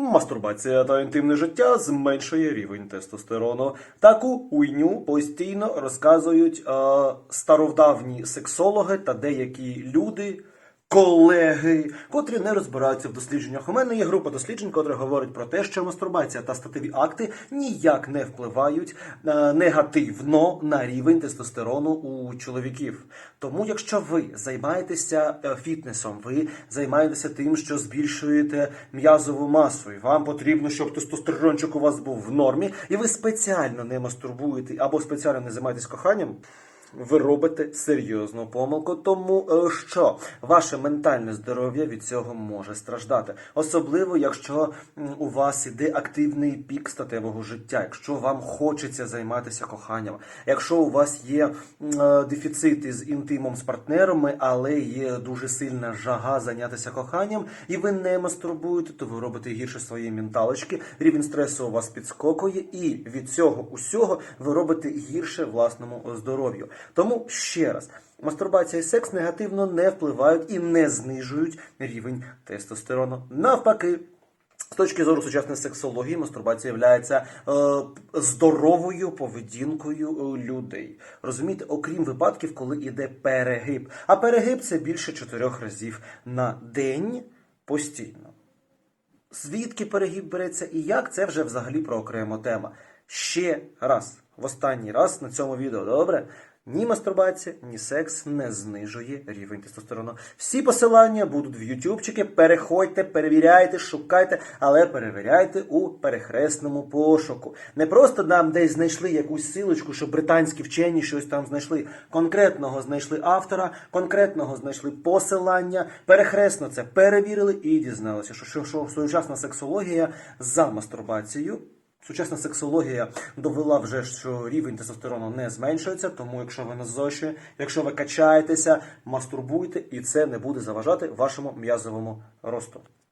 Мастурбація та інтимне життя зменшує рівень тестостерону. Таку уйню постійно розказують е, стародавні сексологи та деякі люди. Колеги, котрі не розбираються в дослідженнях. У мене є група досліджень, котра говорить про те, що мастурбація та статеві акти ніяк не впливають е, негативно на рівень тестостерону у чоловіків. Тому, якщо ви займаєтеся е, фітнесом, ви займаєтеся тим, що збільшуєте м'язову масу, і вам потрібно, щоб тестостерончик у вас був в нормі, і ви спеціально не мастурбуєте або спеціально не займаєтесь коханням. Ви робите серйозну помилку, тому е, що ваше ментальне здоров'я від цього може страждати, особливо якщо у вас іде активний пік статевого життя, якщо вам хочеться займатися коханням, якщо у вас є е, дефіцити з інтимом з партнерами, але є дуже сильна жага зайнятися коханням, і ви не мастурбуєте, то ви робите гірше своєї менталочки, рівень стресу у вас підскокує, і від цього усього ви робите гірше власному здоров'ю. Тому ще раз. Мастурбація і секс негативно не впливають і не знижують рівень тестостерону. Навпаки, з точки зору сучасної сексології, мастурбація є е, здоровою поведінкою е, людей. Розумієте, окрім випадків, коли йде перегиб. А перегиб це більше чотирьох разів на день постійно. Звідки перегиб береться і як, це вже взагалі про окрема тема. Ще раз, в останній раз на цьому відео, добре? Ні мастурбація, ні секс не знижує рівень тестостерону. Всі посилання будуть в ютубчики. Переходьте, перевіряйте, шукайте, але перевіряйте у перехресному пошуку. Не просто нам десь знайшли якусь силочку, що британські вчені щось там знайшли. Конкретного знайшли автора, конкретного знайшли посилання. Перехресно це перевірили і дізналися, що, що, що сучасна сексологія за мастурбацією. Сучасна сексологія довела вже, що рівень тестостерону не зменшується, тому якщо ви на ЗОШі, якщо ви качаєтеся, мастурбуйте, і це не буде заважати вашому м'язовому росту.